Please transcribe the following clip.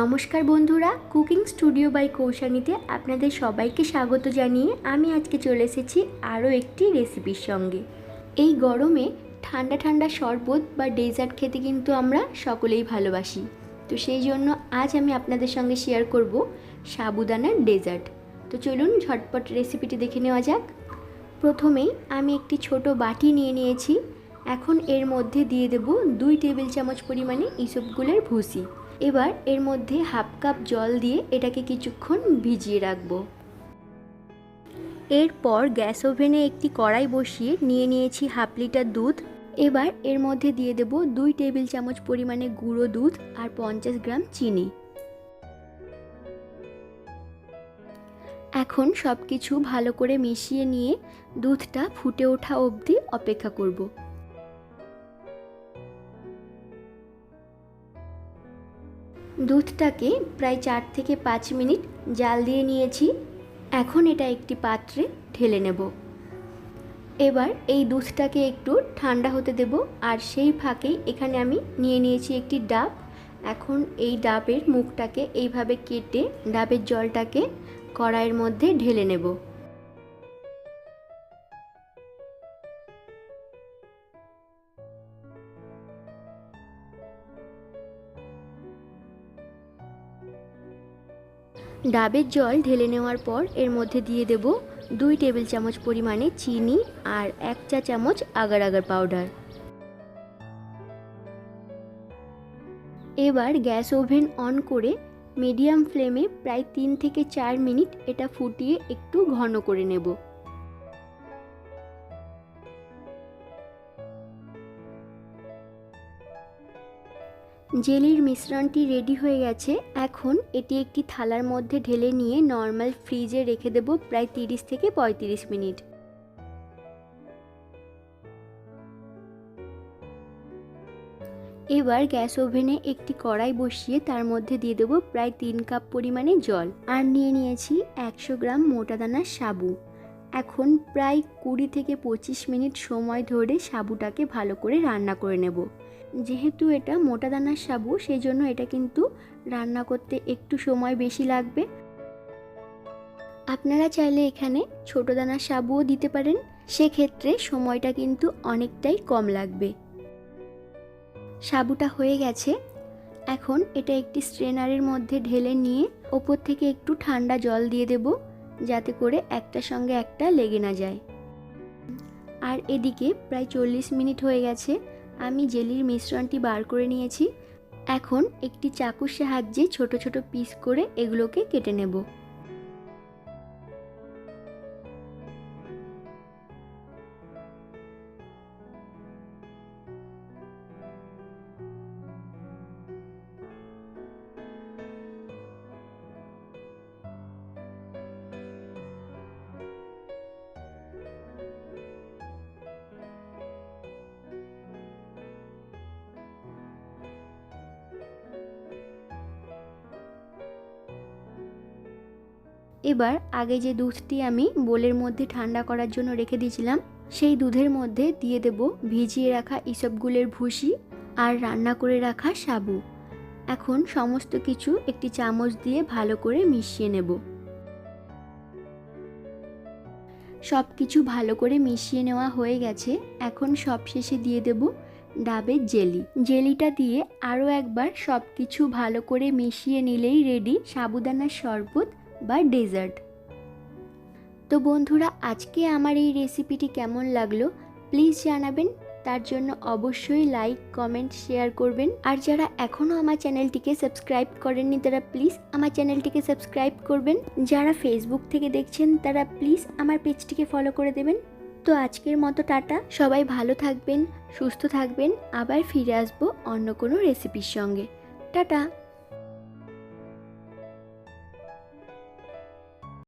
নমস্কার বন্ধুরা, cooking studio by কৌশানীতে আপনাদের সবাইকে স্বাগত জানিয়ে আমি আজকে চলে এসেছি আরও একটি রেসিপির সঙ্গে। এই গরমে ঠান্ডা ঠান্ডা শরবত বা ডেজার্ট খেতে কিন্তু আমরা সকলেই ভালোবাসি। তো সেই জন্য আজ আমি আপনাদের সঙ্গে শেয়ার করব সাবুদানার ডেজার্ট। তো চলুন ঝটপট রেসিপিটি দেখে নেওয়া যাক। প্রথমেই আমি একটি ছোট বাটি নিয়ে নিয়েছি। এখন এর মধ্যে দিয়ে দেব দুই টেবিল চামচ পরিমাণে ইসবগুলের ভুসি। এবার এর মধ্যে হাফ কাপ জল দিয়ে এটাকে কিছুক্ষণ ভিজিয়ে রাখব। এরপর গ্যাস ওভেনে একটি কড়াই বসিয়ে নিয়ে নিয়েছি হাফ লিটার দুধ। এবার এর মধ্যে দিয়ে দেব দুই টেবিল চামচ পরিমাণে গুঁড়ো দুধ আর পঞ্চাশ গ্রাম চিনি। এখন সব কিছু ভালো করে মিশিয়ে নিয়ে দুধটা ফুটে ওঠা অবধি অপেক্ষা করব। দুধটাকে প্রায় চার থেকে পাঁচ মিনিট জাল দিয়ে নিয়েছি। এখন এটা একটি পাত্রে ঢেলে নেব। এবার এই দুধটাকে একটু ঠান্ডা হতে দেব আর সেই ফাঁকেই এখানে আমি নিয়ে নিয়েছি একটি ডাব। এখন এই ডাবের মুখটাকে এইভাবে কেটে ডাবের জলটাকে কড়াইয়ের মধ্যে ঢেলে নেব। ডাবের জল ঢেলে নেওয়ার পর এর মধ্যে দিয়ে দেব দুই টেবিল চামচ পরিমাণে চিনি আর এক চা চামচ আগার আগার পাউডার। এবার গ্যাস ওভেন অন করে মিডিয়াম ফ্লেমে প্রায় তিন থেকে চার মিনিট এটা ফুটিয়ে একটু ঘন করে নেব। জেলির মিশ্রণটি রেডি হয়ে গেছে। এখন এটি একটি থালার মধ্যে ঢেলে নিয়ে নর্মাল ফ্রিজে রেখে দেব প্রায় তিরিশ থেকে পঁয়ত্রিশ মিনিট। এবার গ্যাস ওভেনে একটি কড়াই বসিয়ে তার মধ্যে দিয়ে দেবো প্রায় তিন কাপ পরিমাণে জল। আর নিয়ে নিয়েছি একশো গ্রাম মোটা দানার সাবু। এখন প্রায় কুড়ি থেকে পঁচিশ মিনিট সময় ধরে সাবুটাকে ভালো করে রান্না করে নেব। যেহেতু এটা মোটা দানার সাবু সেই জন্য এটা কিন্তু রান্না করতে একটু সময় বেশি লাগবে। আপনারা চাইলে এখানে ছোট দানার সাবুও দিতে পারেন। সেক্ষেত্রে সময়টা কিন্তু অনেকটাই কম লাগবে। সাবুটা হয়ে গেছে। এখন এটা একটি স্ট্রেনারের মধ্যে ঢেলে নিয়ে ওপর থেকে একটু ঠান্ডা জল দিয়ে দেব, যাতে করে একটার সঙ্গে একটা লেগে না যায়। আর এদিকে প্রায় চল্লিশ মিনিট হয়ে গেছে। আমি জেলির মিশ্রণটি বার করে নিয়েছি। এখন একটি চাকুর সাহায্যে ছোট ছোট পিস করে এগুলোকে কেটে নেব। এবার আগে যে দুধটি আমি বোলের মধ্যে ঠান্ডা করার জন্য রেখে দিয়েছিলাম, সেই দুধের মধ্যে দিয়ে দেব ভিজিয়ে রাখা ইসবগুলের ভুসি আর রান্না করে রাখা সাবু। এখন সমস্ত কিছু একটি চামচ দিয়ে ভালো করে মিশিয়ে নেব। সব কিছু ভালো করে মিশিয়ে নেওয়া হয়ে গেছে। এখন সব শেষে দিয়ে দেব ডাবের জেলি। জেলিটা দিয়ে আরও একবার সব কিছু ভালো করে মিশিয়ে নিলেই রেডি সাবুদানার শরবত বা ডেজার্ট। তো বন্ধুরা, আজকে আমার এই রেসিপিটি কেমন লাগল প্লিজ জানাবেন। তার জন্য অবশ্যই লাইক, কমেন্ট, শেয়ার করবেন। আর যারা এখনও আমার চ্যানেলটিকে সাবস্ক্রাইব করেননি, তারা প্লিজ আমার চ্যানেলটিকে সাবস্ক্রাইব করবেন। যারা ফেসবুক থেকে দেখছেন, তারা প্লিজ আমার পেজটিকে ফলো করে দেবেন। তো আজকের মতো টাটা। সবাই ভালো থাকবেন, সুস্থ থাকবেন। আবার ফিরে আসব অন্য কোনো রেসিপির সঙ্গে। টাটা।